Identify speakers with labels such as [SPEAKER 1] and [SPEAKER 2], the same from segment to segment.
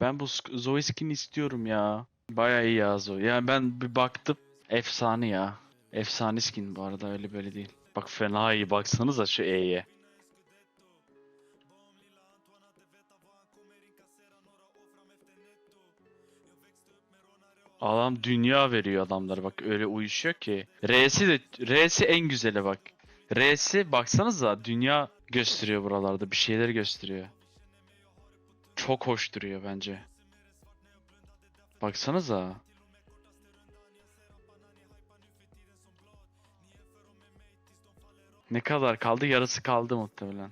[SPEAKER 1] Ben bu Zoe skin istiyorum ya. Baya iyi ya Zoe. Yani ben bir baktım. Efsane ya. Efsane skin bu arada öyle böyle değil. Bak fena iyi baksanıza şu E'ye. Adam dünya veriyor adamlar bak öyle uyuşuyor ki. R'si de R'si en güzeli bak. R'si baksanıza dünya gösteriyor buralarda bir şeyler gösteriyor. Çok hoş duruyor bence. Baksanıza. Ne kadar kaldı? Yarısı kaldı muhtemelen.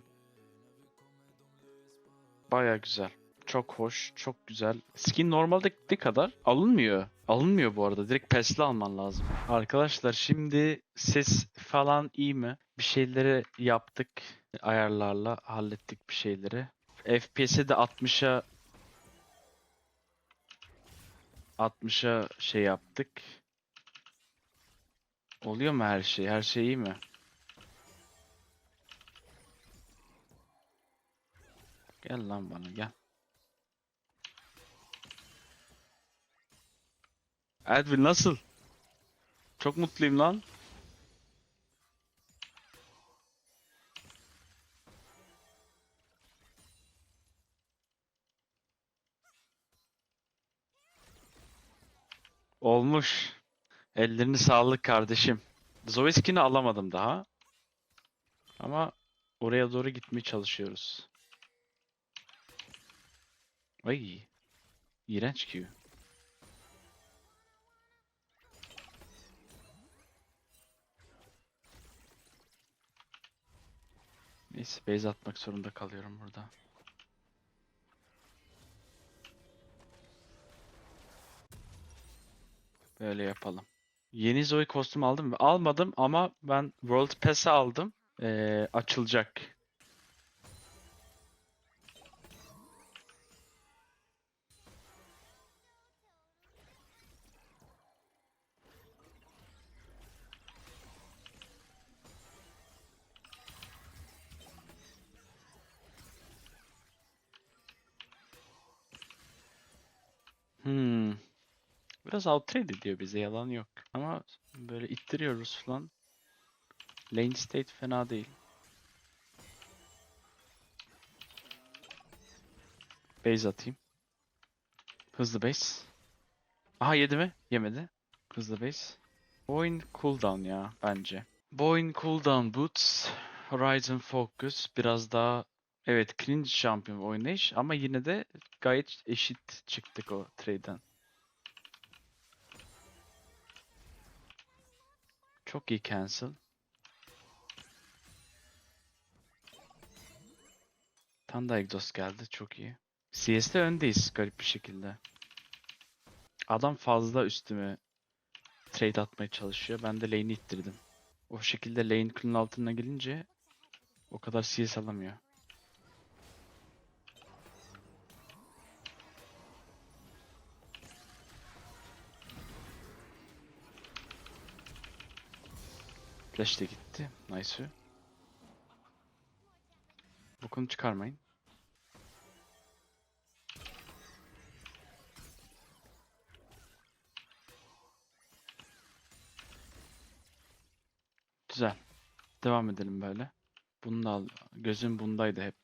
[SPEAKER 1] Baya güzel. Çok hoş, çok güzel. Skin normaldeki kadar alınmıyor. Alınmıyor bu arada. Direkt pesle alman lazım. Arkadaşlar şimdi ses falan iyi mi? Bir şeyleri yaptık. Ayarlarla hallettik bir şeyleri. FPS'i de 60'a 60'a şey yaptık. Oluyor mu her şey? Her şey iyi mi? Gel lan bana gel. Edwin nasıl? Çok mutluyum lan. Olmuş. Ellerini sağlık kardeşim. Zoe skin'i alamadım daha. Ama oraya doğru gitmeye çalışıyoruz. Ay. İğrenç ki. Neyse base atmak zorunda kalıyorum burada. Böyle yapalım. Yeni Zoe kostüm aldım mı? Almadım ama ben World Pass'i aldım. Ee, açılacak. Biraz outtrade ediyor bize yalan yok. Ama böyle ittiriyoruz falan. Lane state fena değil. Base atayım. Hızlı base. Aha yedi mi? Yemedi. Hızlı base. Boyun cooldown ya bence. Boyun cooldown boots. Horizon Focus biraz daha evet cringe şampiyon oynayış ama yine de gayet eşit çıktık o trade'den. Çok iyi cancel. Tam da exhaust geldi. Çok iyi. CS'de öndeyiz garip bir şekilde. Adam fazla üstüme trade atmaya çalışıyor. Ben de lane'i ittirdim. O şekilde lane kulun altına gelince o kadar CS alamıyor. Flash de gitti. Nice. Bokunu çıkarmayın. Güzel. Devam edelim böyle. Bunu da al. Gözüm bundaydı hep.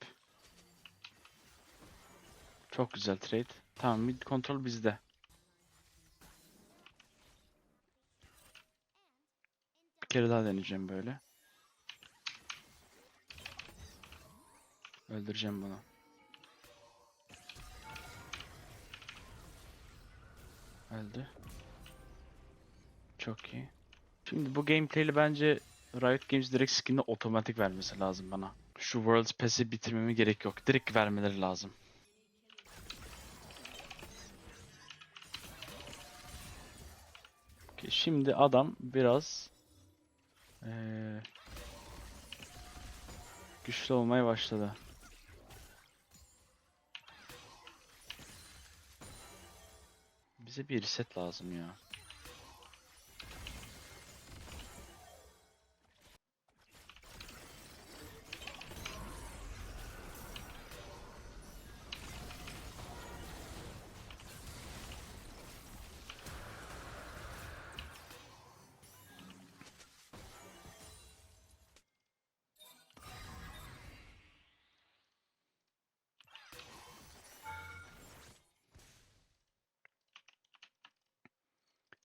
[SPEAKER 1] Çok güzel trade. Tamam mid kontrol bizde. Kere daha deneyeceğim böyle. Öldüreceğim bunu. Öldü. Çok iyi. Şimdi bu gameplay'li bence Riot Games direkt skin'i otomatik vermesi lazım bana. Şu Worlds Pass'i bitirmeme gerek yok. Direkt vermeleri lazım. Şimdi adam biraz eee, güçlü olmaya başladı. Bize bir reset lazım ya.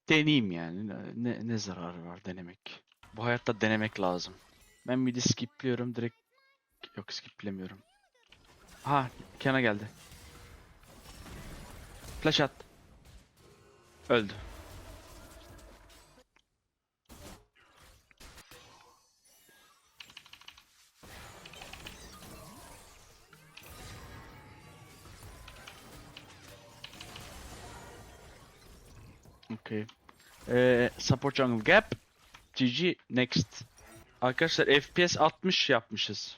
[SPEAKER 1] Deneyeyim yani. Ne, ne, zararı var denemek. Bu hayatta denemek lazım. Ben midi skipliyorum direkt. Yok skiplemiyorum. Ha Kiana geldi. Flash at. Öldü. Okay. Ee, support jungle gap. GG next. Arkadaşlar FPS 60 yapmışız.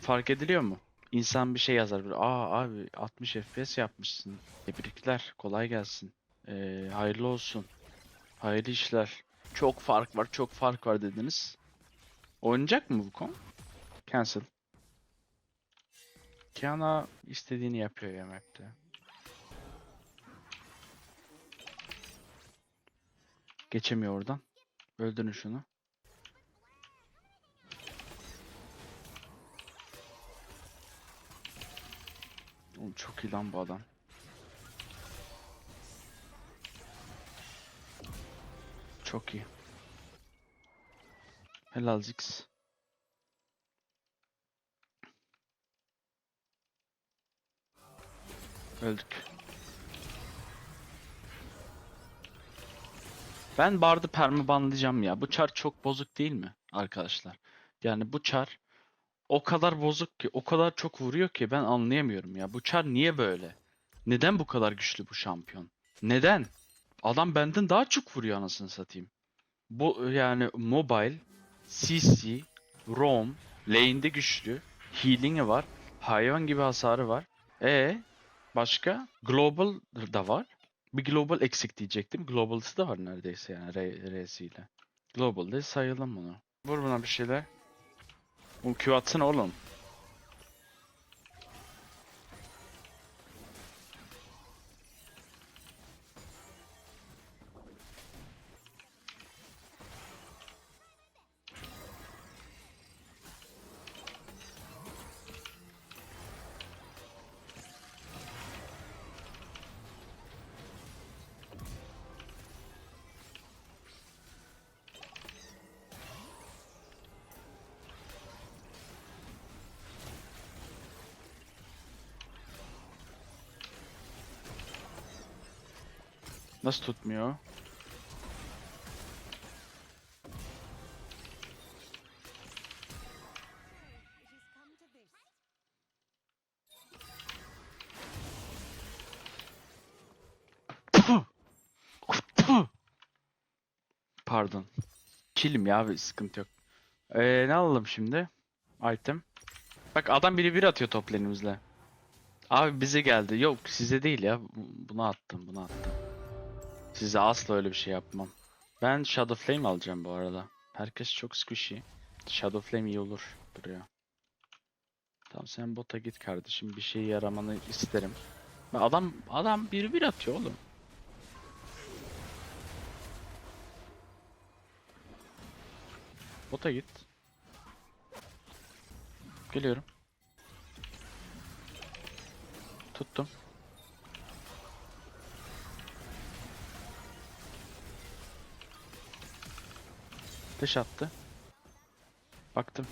[SPEAKER 1] Fark ediliyor mu? İnsan bir şey yazar böyle. Aa abi 60 FPS yapmışsın. Tebrikler. Kolay gelsin. Ee, hayırlı olsun. Hayırlı işler. Çok fark var, çok fark var dediniz. Oynayacak mı bu konu? Cancel. Kiana istediğini yapıyor ya Geçemiyor oradan. Öldürün şunu. Oğlum çok iyi lan bu adam. Çok iyi. Helal Zix. Öldük. Ben Bard'ı permabanlayacağım ya. Bu çar çok bozuk değil mi arkadaşlar? Yani bu çar o kadar bozuk ki, o kadar çok vuruyor ki ben anlayamıyorum ya. Bu çar niye böyle? Neden bu kadar güçlü bu şampiyon? Neden? Adam benden daha çok vuruyor anasını satayım. Bu yani mobile, CC, roam, lane'de güçlü, healing'i var, hayvan gibi hasarı var. E başka? Global da var. Bir global eksik diyecektim. Global'sı da var neredeyse yani R- R'siyle. Global'de sayalım bunu. Vur buna bir şeyler. Bu Q atsana oğlum. Nasıl tutmuyor? Pardon. Kilim ya bir sıkıntı yok. Ee, ne alalım şimdi? Item. Bak adam biri bir atıyor top lane'imizle. Abi bize geldi. Yok size değil ya. Bu- Buna attım, buna attım. Size asla öyle bir şey yapmam. Ben Shadow Flame alacağım bu arada. Herkes çok squishy. Shadow Flame iyi olur buraya. Tamam sen bota git kardeşim. Bir şey yaramanı isterim. Adam adam bir bir atıyor oğlum. Bota git. Geliyorum. Tuttum. Dış attı. Baktım.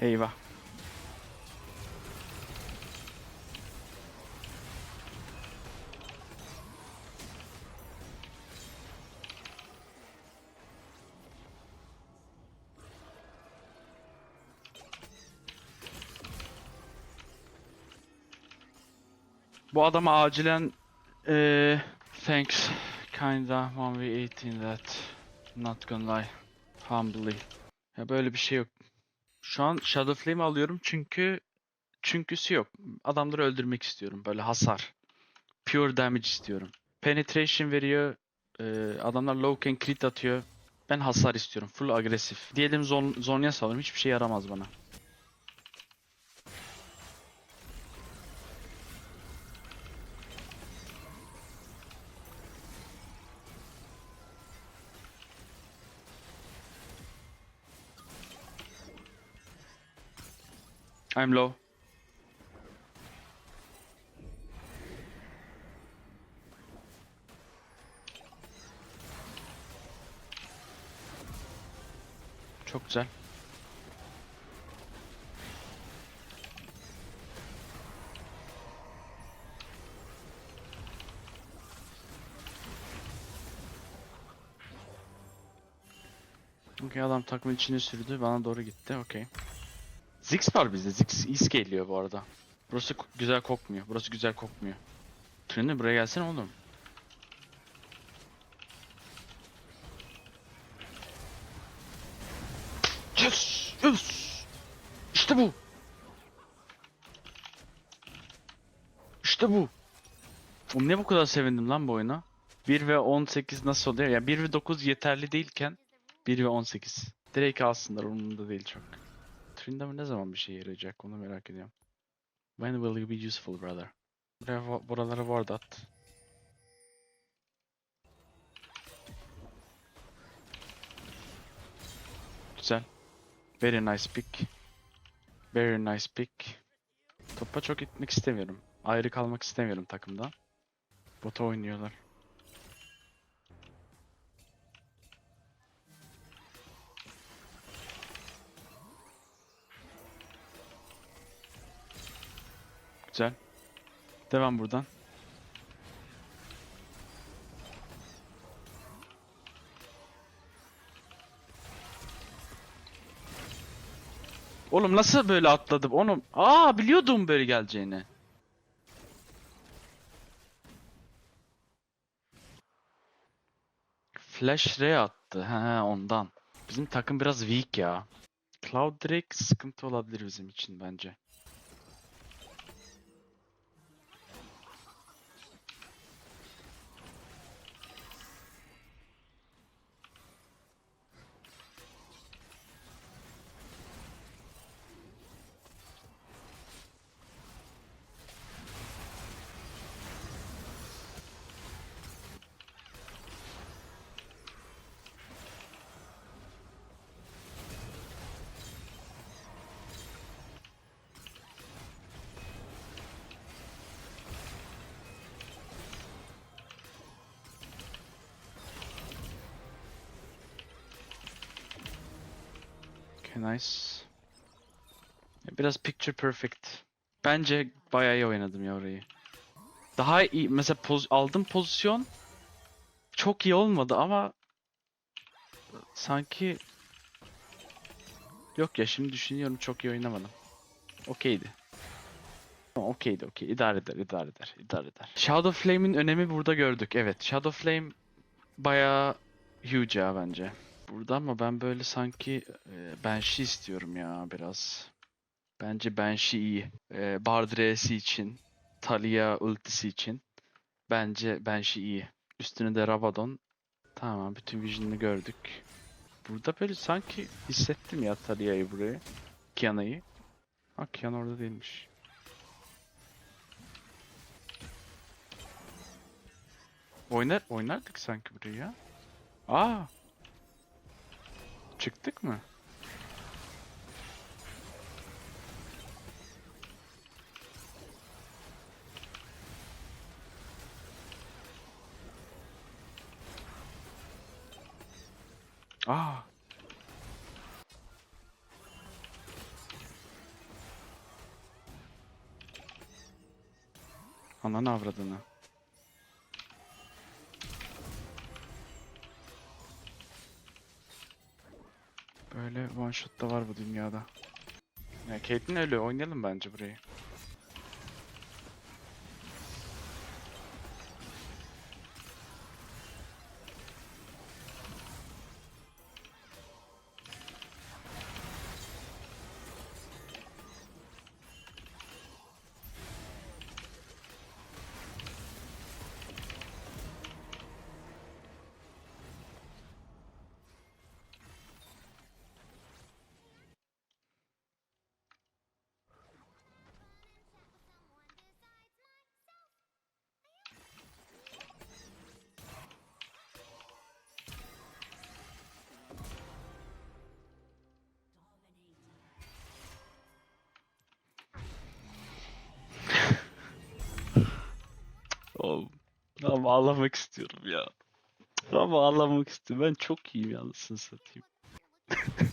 [SPEAKER 1] Eyvah. Bu adama acilen eee thanks kinda 1v18 that not gonna lie humbly. Ya böyle bir şey yok. Şu an Shadow Flame alıyorum çünkü çünküsü yok. Adamları öldürmek istiyorum. Böyle hasar. Pure damage istiyorum. Penetration veriyor. eee, adamlar low can crit atıyor. Ben hasar istiyorum. Full agresif. Diyelim zon Zonya salıyorum. Hiçbir şey yaramaz bana. I'm low. Çok güzel. Okey adam takımın içine sürdü bana doğru gitti okey. Ziggs var bizde Ziggs iyi geliyor bu arada. Burası güzel kokmuyor burası güzel kokmuyor. Tünelde buraya gelsene oğlum. Yes! Yes! İşte bu! İşte bu! Oğlum niye bu kadar sevindim lan bu oyuna? 1 ve 18 nasıl oluyor? Ya 1 ve 9 yeterli değilken 1 ve 18. Direkt alsınlar umurumda değil çok. Trindamir ne zaman bir şey yarayacak onu merak ediyorum. When will you be useful brother? Buraya, buralara ward at. Güzel. Very nice pick. Very nice pick. Topa çok gitmek istemiyorum. Ayrı kalmak istemiyorum takımdan. Bota oynuyorlar. Güzel. Devam buradan. Oğlum nasıl böyle atladım? Onu Aa biliyordum böyle geleceğini. Flash Ray attı. He ondan. Bizim takım biraz weak ya. Cloud Drake sıkıntı olabilir bizim için bence. Nice. Biraz picture perfect. Bence bayağı iyi oynadım ya orayı. Daha iyi mesela poz aldım pozisyon çok iyi olmadı ama sanki yok ya şimdi düşünüyorum çok iyi oynamadım. Okeydi. Okeydi okey. İdare eder, idare eder, idare eder. Shadow Flame'in önemi burada gördük. Evet, Shadow Flame bayağı huge ya bence. Burada ama ben böyle sanki e, Banshee istiyorum ya biraz. Bence Banshee iyi. E, Bard R'si için, Talia ultisi için. Bence Banshee iyi. Üstüne de Rabadon. Tamam bütün vision'ını gördük. Burada böyle sanki hissettim ya Talia'yı buraya. Kiana'yı. Ha Kiana orada değilmiş. Oynar, oynardık sanki burayı ya. Aa. Çıktık mı? Aa. Ananı avradını. One shot da var bu dünyada. Ya Caitlyn ölüyor. Oynayalım bence burayı. Ama ağlamak istiyorum ya. Ama ağlamak istiyorum. Ben çok iyiyim yalnızsın satayım.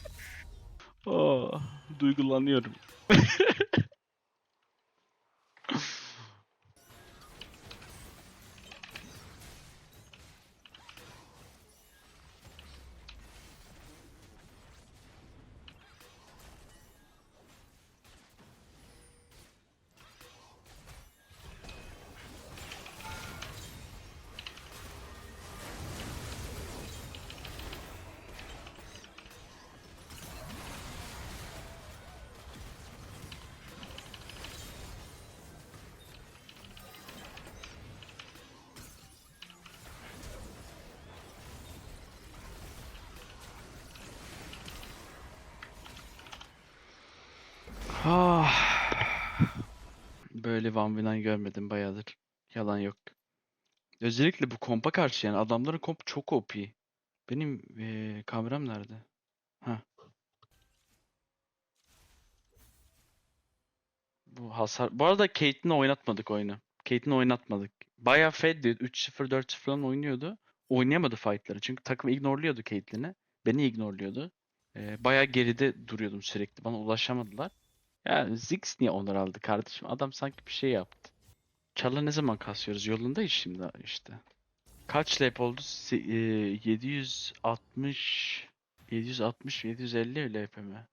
[SPEAKER 1] oh, duygulanıyorum. Ah. Böyle Van Vinen görmedim bayağıdır. Yalan yok. Özellikle bu kompa karşı yani adamların komp çok OP. Benim eee, kameram nerede? Ha. Bu hasar. Bu arada Caitlyn'i oynatmadık oyunu. Caitlyn'i oynatmadık. Bayağı feddi. 3-0 4-0 falan oynuyordu. Oynayamadı fight'ları. Çünkü takım ignorluyordu Caitlyn'i. Beni ignorluyordu. Eee bayağı geride duruyordum sürekli. Bana ulaşamadılar. Ya Ziggs niye onları aldı kardeşim? Adam sanki bir şey yaptı. Çarla ne zaman kasıyoruz? Yolundayız şimdi işte. Kaç lap oldu? Se- eee, 760 760 750 lap mi?